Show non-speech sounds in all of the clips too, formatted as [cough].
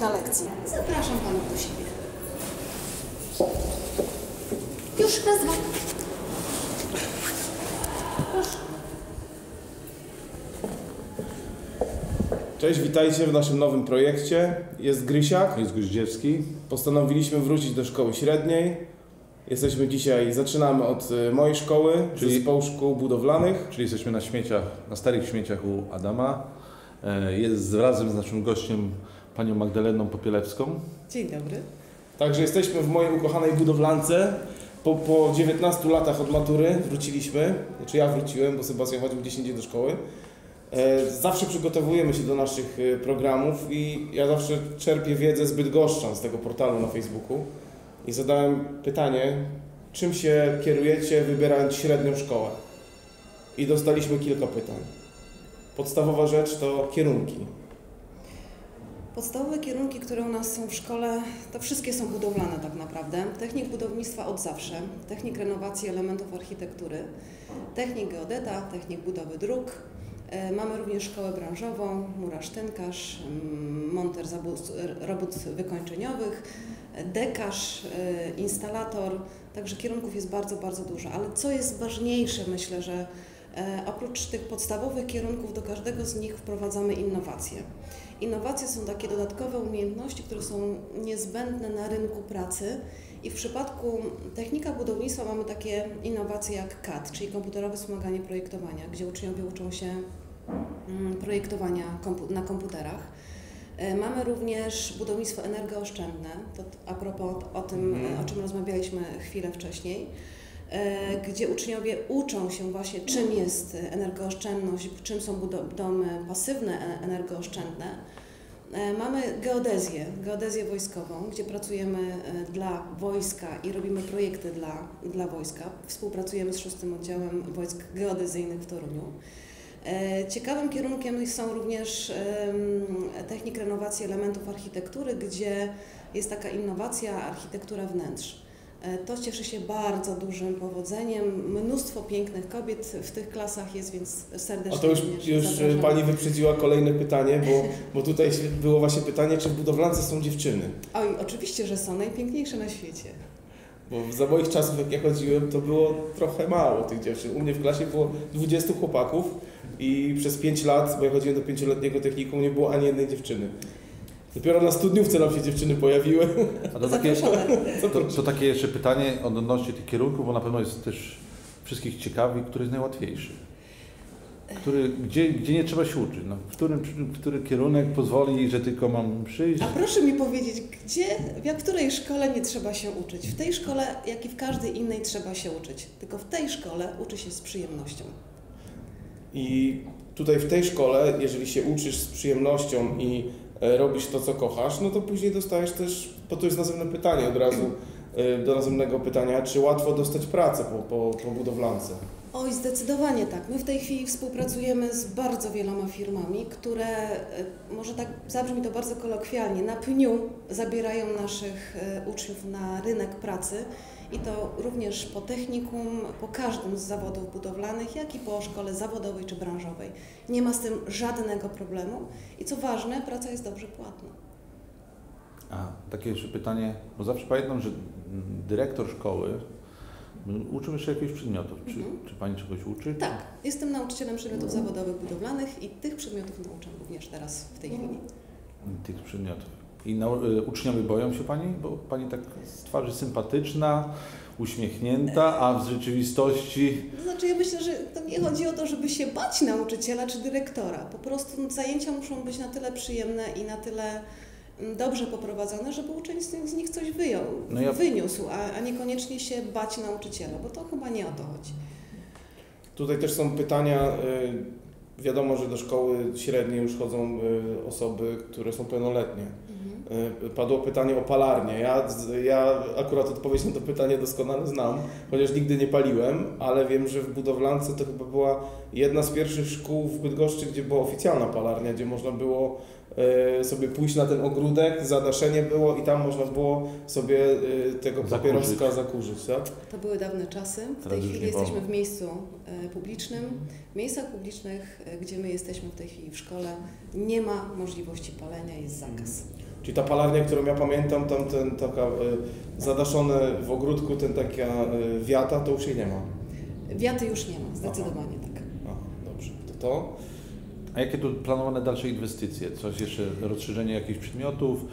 na lekcji. Zapraszam panów do siebie. Już raz, dwa. Proszę. Cześć, witajcie w naszym nowym projekcie. Jest Grysiak. Jest Guździewski. Postanowiliśmy wrócić do szkoły średniej. Jesteśmy dzisiaj, zaczynamy od y, mojej szkoły, Czyli- zespołu szkół budowlanych. Czyli jesteśmy na śmieciach, na starych śmieciach u Adama. E, Jest razem z naszym gościem panią Magdaleną Popielewską. Dzień dobry. Także jesteśmy w mojej ukochanej budowlance. Po, po 19 latach od matury wróciliśmy, znaczy ja wróciłem, bo Sebastian chodził gdzieś indziej do szkoły. E, Zawsze przygotowujemy się do naszych e, programów i ja zawsze czerpię wiedzę z Bydgoszczan, z tego portalu na Facebooku. I zadałem pytanie, czym się kierujecie wybierając średnią szkołę? I dostaliśmy kilka pytań. Podstawowa rzecz to kierunki. Podstawowe kierunki, które u nas są w szkole, to wszystkie są budowlane tak naprawdę. Technik budownictwa od zawsze, technik renowacji elementów architektury, technik geodeta, technik budowy dróg. E, Mamy również szkołę branżową, murarz-tynkarz, mm, monter robót wykończeniowych, dekarz, e, instalator. Także kierunków jest bardzo, bardzo dużo. Ale co jest ważniejsze, myślę, że oprócz tych podstawowych kierunków do każdego z nich wprowadzamy innowacje. Innowacje są takie dodatkowe umiejętności, które są niezbędne na rynku pracy i w przypadku technika budownictwa mamy takie innowacje jak CAD, czyli komputerowe wspomaganie projektowania, gdzie uczniowie uczą się mm, projektowania na komputerach. E, Mamy również budownictwo energooszczędne, to a propos o tym, Mhm. o czym rozmawialiśmy chwilę wcześniej, e, gdzie uczniowie uczą się właśnie czym jest energooszczędność, czym są domy pasywne e- energooszczędne. E, Mamy geodezję, geodezję wojskową, gdzie pracujemy e, dla wojska i robimy projekty dla, dla wojska. Współpracujemy z szóstym oddziałem wojsk geodezyjnych w Toruniu. E, Ciekawym kierunkiem są również technik renowacji elementów architektury, gdzie jest taka innowacja architektura wnętrz. E, To cieszy się bardzo dużym powodzeniem. Mnóstwo pięknych kobiet w tych klasach jest, więc serdecznie A to już, już zapraszam. Pani wyprzedziła kolejne pytanie, bo, [laughs] bo tutaj było właśnie pytanie, czy w budowlance są dziewczyny. Oj, oczywiście, że są najpiękniejsze na świecie. Bo za moich czasów, jak ja chodziłem, to było trochę mało tych dziewczyn. U mnie w klasie było 20 chłopaków i przez 5 lat, bo ja chodziłem do pięcioletniego technikum, nie było ani jednej dziewczyny. Dopiero na studniówce nam się dziewczyny pojawiły. A to takie, to, to takie jeszcze pytanie odnośnie tych kierunków, bo na pewno jest też wszystkich ciekawi, który jest najłatwiejszy. Który, gdzie, gdzie nie trzeba się uczyć? No, w którym, który kierunek pozwoli, że tylko mam przyjść? A proszę mi powiedzieć, gdzie, w której szkole nie trzeba się uczyć? W tej szkole, jak i w każdej innej trzeba się uczyć. Tylko w tej szkole uczy się z przyjemnością. I tutaj w tej szkole, jeżeli się uczysz z przyjemnością i robisz to, co kochasz, no to później dostajesz też, bo to jest następne pytanie od razu, e, do następnego pytania, czy łatwo dostać pracę po, po, po budowlance? Oj, zdecydowanie tak. My w tej chwili współpracujemy z bardzo wieloma firmami, które, e, może tak zabrzmi to bardzo kolokwialnie, na pniu zabierają naszych e, uczniów na rynek pracy i to również po technikum, po każdym z zawodów budowlanych, jak i po szkole zawodowej czy branżowej. Nie ma z tym żadnego problemu i co ważne, praca jest dobrze płatna. A, takie jeszcze pytanie, bo zawsze pamiętam, że dyrektor szkoły uczył jeszcze jakichś przedmiotów. Czy, Mhm. czy Pani czegoś uczy? Tak, jestem nauczycielem przedmiotów zawodowych budowlanych i tych przedmiotów nauczam również teraz w tej chwili. Tych przedmiotów. I nau- y, uczniowie boją się Pani? Bo Pani tak z twarzy sympatyczna, uśmiechnięta, a w rzeczywistości... To znaczy, ja myślę, że to nie chodzi o to, żeby się bać nauczyciela czy dyrektora. Po prostu zajęcia muszą być na tyle przyjemne i na tyle mm, dobrze poprowadzone, żeby uczeń z nich- z nich coś wyjął, No ja- wyniósł, a, a niekoniecznie się bać nauczyciela, bo to chyba nie o to chodzi. Tutaj też są pytania. y, Wiadomo, że do szkoły średniej już chodzą y, osoby, które są pełnoletnie. Y, Padło pytanie o palarnię. Ja, ja akurat odpowiedź na to pytanie doskonale znam, chociaż nigdy nie paliłem, ale wiem, że w budowlance to chyba była jedna z pierwszych szkół w Bydgoszczy, gdzie była oficjalna palarnia, gdzie można było e, sobie pójść na ten ogródek, zadaszenie było i tam można było sobie e, tego Zakurzyć. papieroska zakurzyć, tak? To były dawne czasy. W Teraz tej chwili jesteśmy w miejscu publicznym. W miejscach publicznych, gdzie my jesteśmy w tej chwili w szkole, nie ma możliwości palenia, jest zakaz. Czyli ta palarnia, którą ja pamiętam, tam ten taka e, zadaszone w ogródku, ten taka e, wiata, to już jej nie ma. Wiaty już nie ma, zdecydowanie tak. A, dobrze, to to. A jakie tu planowane dalsze inwestycje? Coś jeszcze, rozszerzenie jakichś przedmiotów?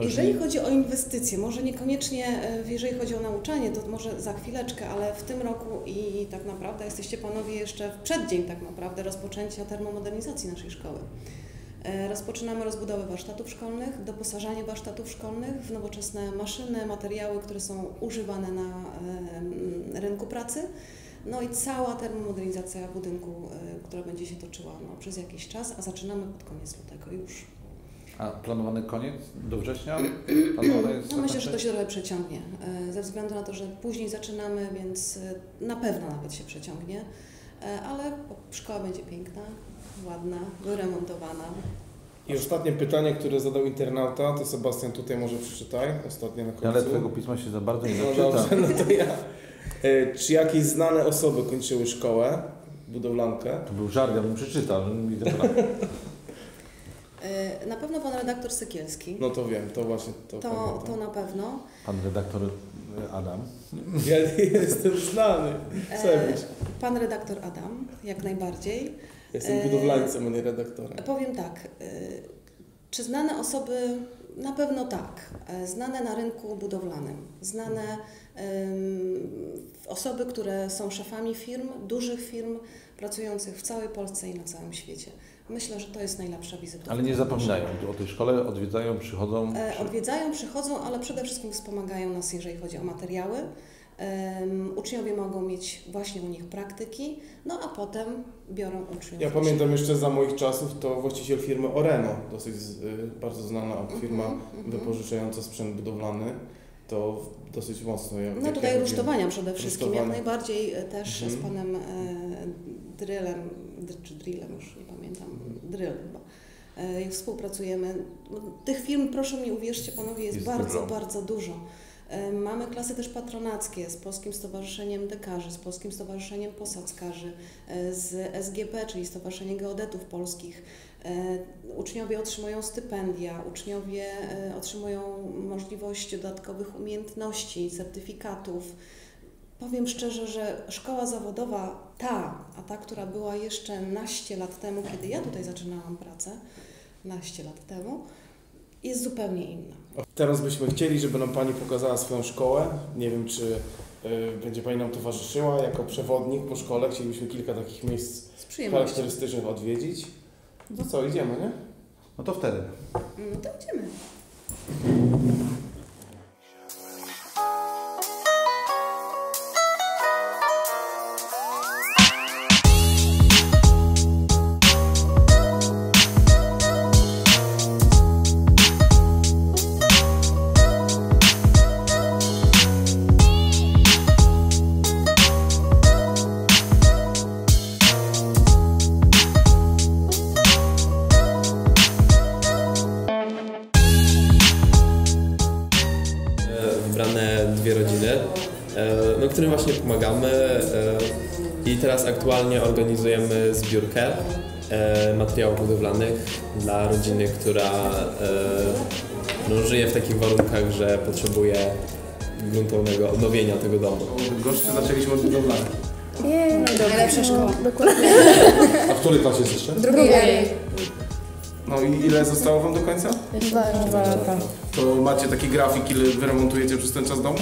Jeżeli chodzi o inwestycje, może niekoniecznie, e, jeżeli chodzi o nauczanie, to może za chwileczkę, ale w tym roku i tak naprawdę jesteście Panowie jeszcze w przeddzień tak naprawdę rozpoczęcia termomodernizacji naszej szkoły. E, Rozpoczynamy rozbudowę warsztatów szkolnych, doposażanie warsztatów szkolnych w nowoczesne maszyny, materiały, które są używane na rynku pracy. No i cała termomodernizacja budynku, e, która będzie się toczyła no, przez jakiś czas, a zaczynamy pod koniec lutego już. A planowany koniec do września? Planowane jest No myślę, że to się trochę przeciągnie, e, ze względu na to, że później zaczynamy, więc na pewno nawet się przeciągnie, ale szkoła będzie piękna, ładna, wyremontowana. I ostatnie pytanie, które zadał internauta, to Sebastian tutaj może przeczytaj, ostatnie na końcu. Ale twojego pisma się za bardzo nie No zaczyta. dobrze, no to ja. E, Czy jakieś znane osoby kończyły szkołę, budowlankę? To był żart, ja bym przeczytał. dobra. [laughs] E, Na pewno pan redaktor Sykielski, No to wiem, to właśnie to, to, to na pewno. Pan redaktor e, Adam. Ja jestem znany. E. Pan redaktor Adam, jak najbardziej. Jestem e, budowlańcem, a nie redaktorem. Powiem tak, y, czy znane osoby? Na pewno tak. E, Znane na rynku budowlanym, znane osoby, które są szefami firm, dużych firm, pracujących w całej Polsce i na całym świecie. Myślę, że to jest najlepsza wizytówka. Ale nie zapominają o tej szkole, odwiedzają, przychodzą. E, Odwiedzają, przychodzą, ale przede wszystkim wspomagają nas, jeżeli chodzi o materiały. Uczniowie mogą mieć właśnie u nich praktyki, no a potem biorą uczniów. Ja pamiętam jeszcze za moich czasów, to właściciel firmy Oreno, dosyć y, bardzo znana firma Mhm, mhm. wypożyczająca sprzęt budowlany, to dosyć mocno. Jak, No jak tutaj rusztowania przede wszystkim, jak Rusztowania. najbardziej e, też Mhm. z panem e, Drylem, dr- czy Drillem już nie pamiętam, Drill chyba. E, współpracujemy. No, tych firm, proszę mi uwierzcie panowie, jest, Jest bardzo, dużo. bardzo dużo. E, Mamy klasy też patronackie z Polskim Stowarzyszeniem Dekarzy, z Polskim Stowarzyszeniem Posadzkarzy, e, z SGP, czyli Stowarzyszenie Geodetów Polskich. E, Uczniowie otrzymują stypendia, uczniowie e, otrzymują możliwość dodatkowych umiejętności, certyfikatów. Powiem szczerze, że szkoła zawodowa, ta, a ta, która była jeszcze naście lat temu, kiedy ja tutaj zaczynałam pracę, naście lat temu, jest zupełnie inna. Teraz byśmy chcieli, żeby nam Pani pokazała swoją szkołę. Nie wiem, czy y, będzie Pani nam towarzyszyła jako przewodnik po szkole. Chcielibyśmy kilka takich miejsc charakterystycznych odwiedzić. No co, idziemy, nie? No to wtedy. No to idziemy. Pomagamy e, i teraz aktualnie organizujemy zbiórkę e, materiałów budowlanych dla rodziny, która e, no, żyje w takich warunkach, że potrzebuje gruntownego odnowienia tego domu. Gorzczy zaczęliśmy od budowlane. Najlepsza szkoła. Dokładnie. A w której klasie jest jeszcze? Drugiej. No i ile zostało Wam do końca? Dwa, dwa lata. To macie taki grafik, ile wyremontujecie przez ten czas domu?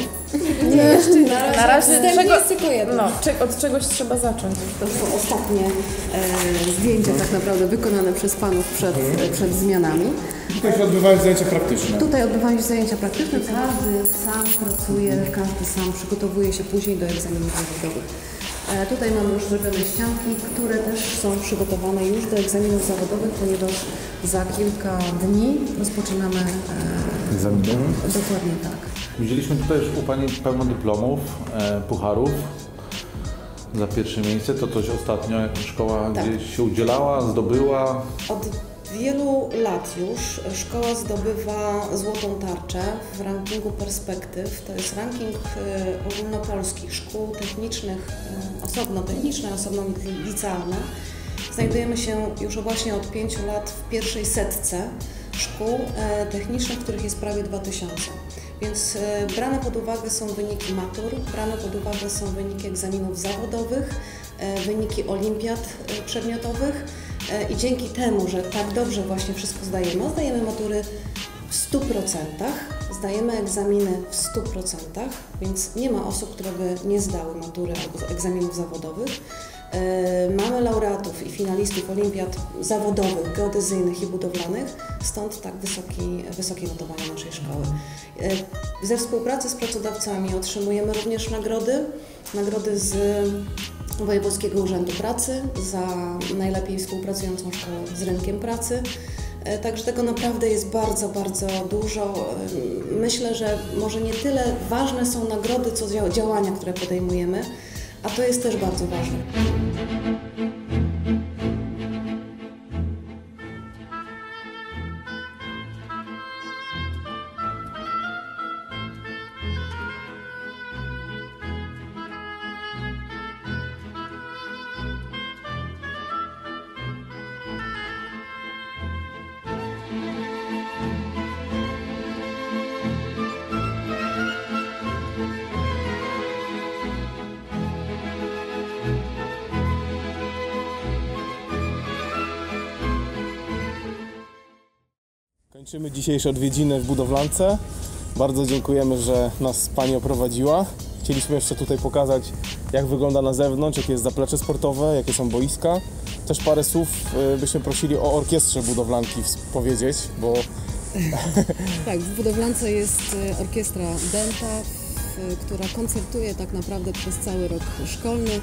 Na razie czego, jest tylko jedno. no, od czegoś trzeba zacząć. To są ostatnie e, zdjęcia tak naprawdę wykonane przez panów przed, przed zmianami. Tutaj się odbywają zajęcia praktyczne. Tutaj odbywają się zajęcia praktyczne, każdy sam pracuje, każdy sam przygotowuje się później do egzaminów zawodowych. E, Tutaj mamy już zrobione ścianki, które też są przygotowane już do egzaminów zawodowych, ponieważ za kilka dni rozpoczynamy e, Egzaminy. dokładnie tak. Widzieliśmy tutaj już u Pani pełno dyplomów, e, pucharów za pierwsze miejsce. To coś ostatnio, jak szkoła Tak. gdzieś się udzielała, zdobyła. Od wielu lat już szkoła zdobywa złotą tarczę w rankingu perspektyw. To jest ranking e, ogólnopolskich szkół technicznych, e, osobno techniczne, osobno licealne. Znajdujemy się już właśnie od pięciu lat w pierwszej setce szkół e, technicznych, których jest prawie 2000. Więc e, brane pod uwagę są wyniki matur, brane pod uwagę są wyniki egzaminów zawodowych, e, wyniki olimpiad przedmiotowych i dzięki temu, że tak dobrze właśnie wszystko zdajemy, zdajemy matury w 100%, zdajemy egzaminy w 100%, więc nie ma osób, które by nie zdały matury albo egzaminów zawodowych. E, Mamy laureatów i finalistów olimpiad zawodowych, geodezyjnych i budowlanych, stąd tak wysoki, wysokie notowania naszej szkoły. E, Ze współpracy z pracodawcami otrzymujemy również nagrody, nagrody z Wojewódzkiego Urzędu Pracy za najlepiej współpracującą szkołę z rynkiem pracy. E, Także tego naprawdę jest bardzo, bardzo dużo. Myślę, że może nie tyle ważne są nagrody, co dzia- działania, które podejmujemy, a to jest też bardzo ważne. Kończymy dzisiejsze odwiedziny w budowlance. Bardzo dziękujemy, że nas Pani oprowadziła. Chcieliśmy jeszcze tutaj pokazać, jak wygląda na zewnątrz, jakie jest zaplecze sportowe, jakie są boiska. Też parę słów y, byśmy prosili o orkiestrze budowlanki powiedzieć, bo [laughs] Tak, w budowlance jest e, orkiestra Denta, która koncertuje tak naprawdę przez cały rok szkolny.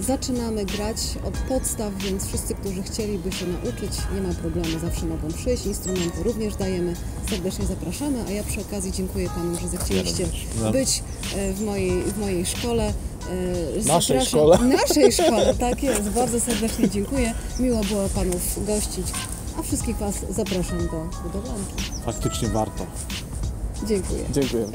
Zaczynamy grać od podstaw, więc wszyscy, którzy chcieliby się nauczyć, nie ma problemu, zawsze mogą przyjść. Instrumenty również dajemy, serdecznie zapraszamy, a ja przy okazji dziękuję Panu, że zechcieliście No. być e, w mojej, w mojej szkole. E, Naszej zapraszam- szkole. [laughs] Naszej szkole, [laughs] tak jest. Bardzo serdecznie dziękuję. Miło było Panów gościć, a wszystkich Was zapraszam do budowlanki. Faktycznie warto. Dziękuję. dziękujemy.